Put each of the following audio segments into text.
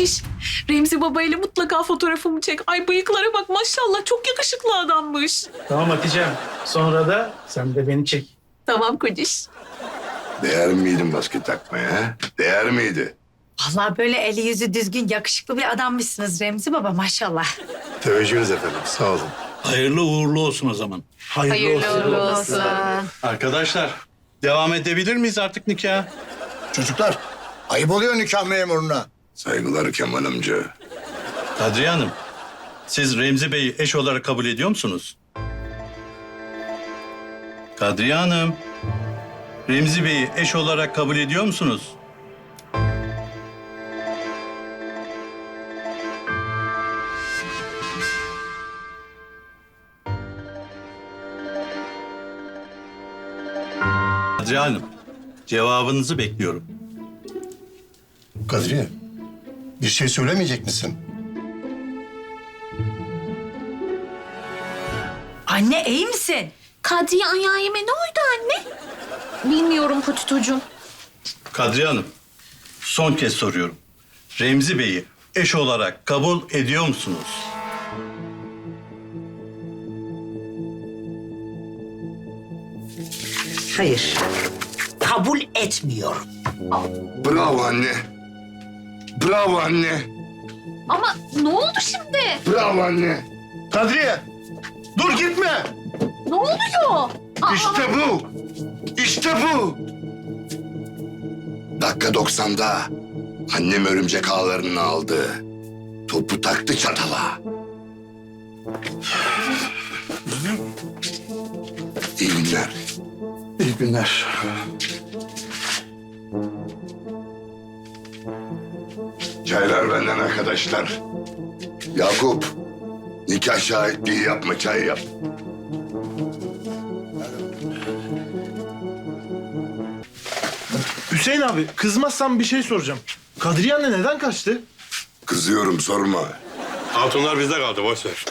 Kociş, Remzi Baba ile mutlaka fotoğrafımı çek. Ay bıyıklara bak maşallah çok yakışıklı adammış. Tamam Hatice'm. Sonra da sen de beni çek. Tamam Kociş. Değer miydi maske takmaya? Değer miydi? Vallahi böyle eli yüzü düzgün, yakışıklı bir adammışsınız Remzi Baba maşallah. Teveccühünüz efendim. Sağ olun. Hayırlı uğurlu olsun o zaman. Hayırlı olsun. Arkadaşlar devam edebilir miyiz artık nikah? Çocuklar, ayıp oluyor nikah memuruna. Saygılar Kemal amca. Kadriye Hanım, siz Remzi Bey'i eş olarak kabul ediyor musunuz? Kadriye Hanım, Remzi Bey'i eş olarak kabul ediyor musunuz? Kadriye Hanım, cevabınızı bekliyorum. Kadriye, bir şey söylemeyecek misin? Anne iyi misin? Kadriye Anyayeme ne oldu anne? Bilmiyorum Potitocuğum. Kadriye Hanım, son kez soruyorum. Remzi Bey'i eş olarak kabul ediyor musunuz? Hayır. Kabul etmiyorum. Bravo anne. Bravo anne. Ama ne oldu şimdi? Bravo anne. Kadriye, dur gitme. Ne oluyor? Aa, İşte bu. İşte bu. Dakika 90'da annem örümcek ağlarını aldı. Topu taktı çatala. İyi günler. İyi günler. Çaylar benden arkadaşlar. Yakup, nikah şahitliği yapma çay yap. Hüseyin abi kızmazsan bir şey soracağım. Kadriye anne neden kaçtı? Kızıyorum sorma. Hatunlar bizde kaldı boş ver.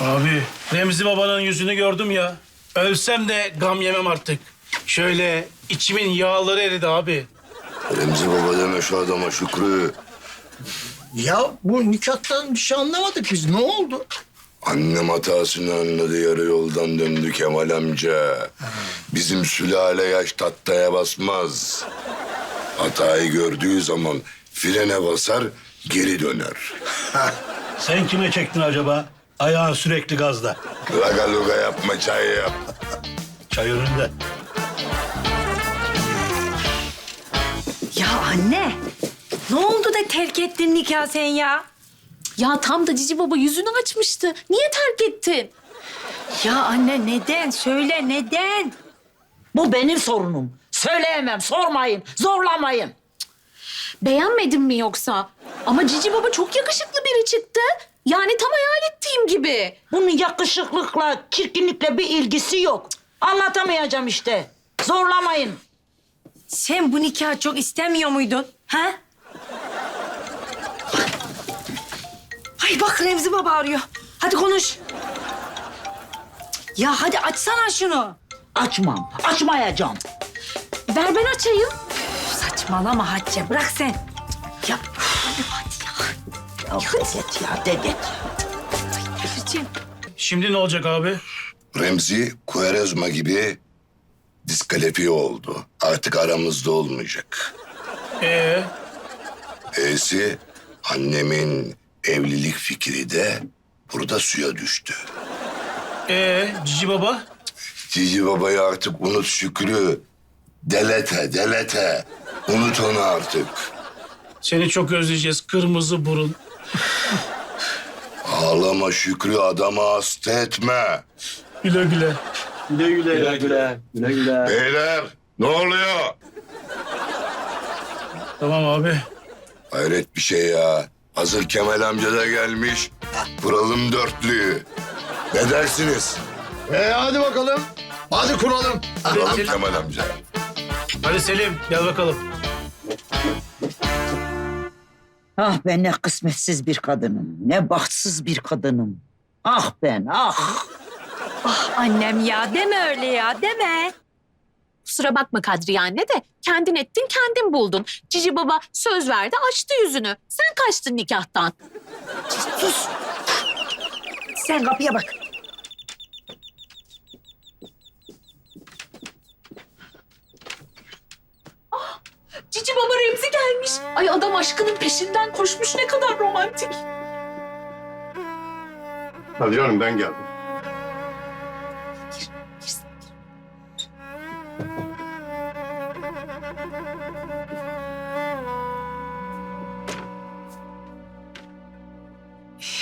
Abi Remzi babanın yüzünü gördüm ya. Ölsem de gam yemem artık. Şöyle içimin yağları eridi abi. Remzi baba deme şu adama Şükrü. Ya bu nikahtan bir şey anlamadık biz. Ne oldu? Annem hatasını anladı yarı yoldan döndü Kemal amca. Bizim sülale yaş tahtaya basmaz. Hatayı gördüğü zaman frene basar geri döner. Sen kime çektin acaba? Ayağın sürekli gazda. Laga luga yapma çay yap. Çay önünde. Ya anne, ne oldu da terk ettin nikah sen ya? Ya tam da Cici Baba yüzünü açmıştı. Niye terk ettin? Ya anne neden? Söyle neden? Bu benim sorunum. Söyleyemem, sormayın, zorlamayın. Beğenmedin mi yoksa? Ama Cici Baba çok yakışıklı biri çıktı. Yani tam hayal ettiğim gibi. Bunun yakışıklıkla, çirkinlikle bir ilgisi yok. Anlatamayacağım işte. Zorlamayın. Sen bu nikahı çok istemiyor muydun? Ha? Ay bak Remzi Baba arıyor. Hadi konuş. Ya hadi açsana şunu. Açmam, açmayacağım. Ver ben açayım. Saçmalama Hatice bırak sen. Ya dedet ya, dedet. Hatice'm. Şimdi ne olacak abi? Remzi Kuerezma gibi diskalifiye oldu. Artık aramızda olmayacak. Ee, E'si annemin evlilik fikri de burada suya düştü. ee Cici baba? Cici babayı artık unut Şükrü. Delete, delete. Unut onu artık. Seni çok özleyeceğiz kırmızı burun. Ağlama Şükrü, adamı hasta etme. Güle güle. Beyler, ne oluyor? Tamam abi. Hayret bir şey ya. Hazır Kemal amca da gelmiş. Kuralım dörtlüyü. Ne dersiniz? Ee, hadi bakalım. Hadi kuralım. Kuralım. Kemal amca. Hadi Selim gel bakalım. Ah ben ne kısmetsiz bir kadınım, ne bahtsız bir kadınım. Ah ben, ah. Annem ya deme öyle ya deme. Kusura bakma Kadriye anne de kendin ettin kendin buldun. Cici baba söz verdi açtı yüzünü. Sen kaçtın nikahtan. Sus. Sen kapıya bak. Cici baba Gelmiş. Ay adam aşkının peşinden koşmuş ne kadar romantik. Kadriye Hanım ben geldim.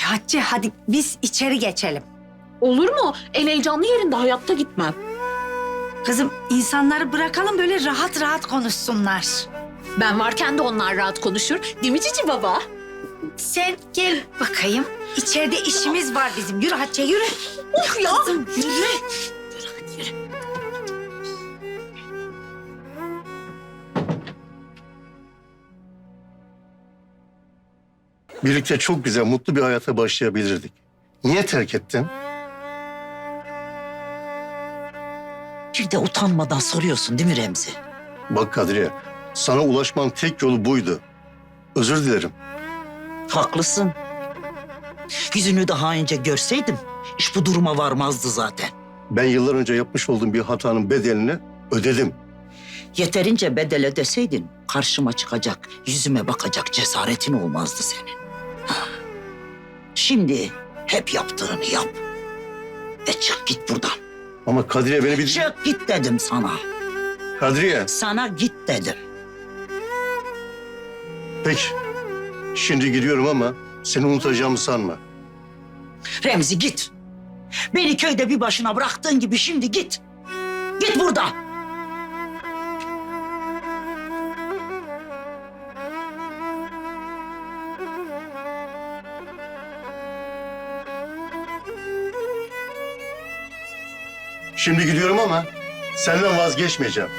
Hatice hadi biz içeri geçelim. Olur mu? En heyecanlı yerinde hayatta gitmem. Kızım insanları bırakalım böyle rahat rahat konuşsunlar. Ben varken de onlar rahat konuşur. Değil mi Cici baba? Sen gel bakayım. İçeride işimiz var bizim. Yürü Hatice yürü. Of ya. Kızım yürü. Yürü hadi yürü. Birlikte çok güzel, mutlu bir hayata başlayabilirdik. Niye terk ettin? Bir de utanmadan soruyorsun değil mi Remzi? Bak Kadriye, sana ulaşmanın tek yolu buydu. Özür dilerim. Haklısın. Yüzünü daha önce görseydim iş bu duruma varmazdı zaten. Ben yıllar önce yapmış olduğum bir hatanın bedelini ödedim. Yeterince bedel ödeseydin karşıma çıkacak, yüzüme bakacak cesaretin olmazdı senin. Şimdi hep yaptığını yap. Ve çık git buradan. Ama Kadriye beni bir... Çık git dedim sana. Kadriye, Sana git dedim. Peki. Şimdi gidiyorum ama seni unutacağımı sanma. Remzi git. Beni köyde bir başına bıraktığın gibi şimdi git. Git buradan. Şimdi gidiyorum ama senden vazgeçmeyeceğim.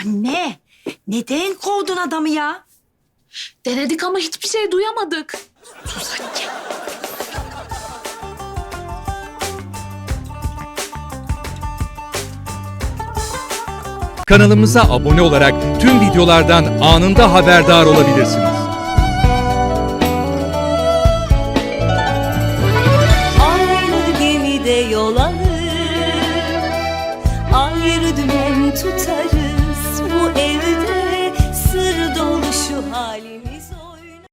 Anne neden kovdun adamı ya? Denedik ama hiçbir şey duyamadık. Sus Hatice. Kanalımıza abone olarak tüm videolardan anında haberdar olabilirsiniz. Aynı gemide yol alır Ayrı dümen tutarız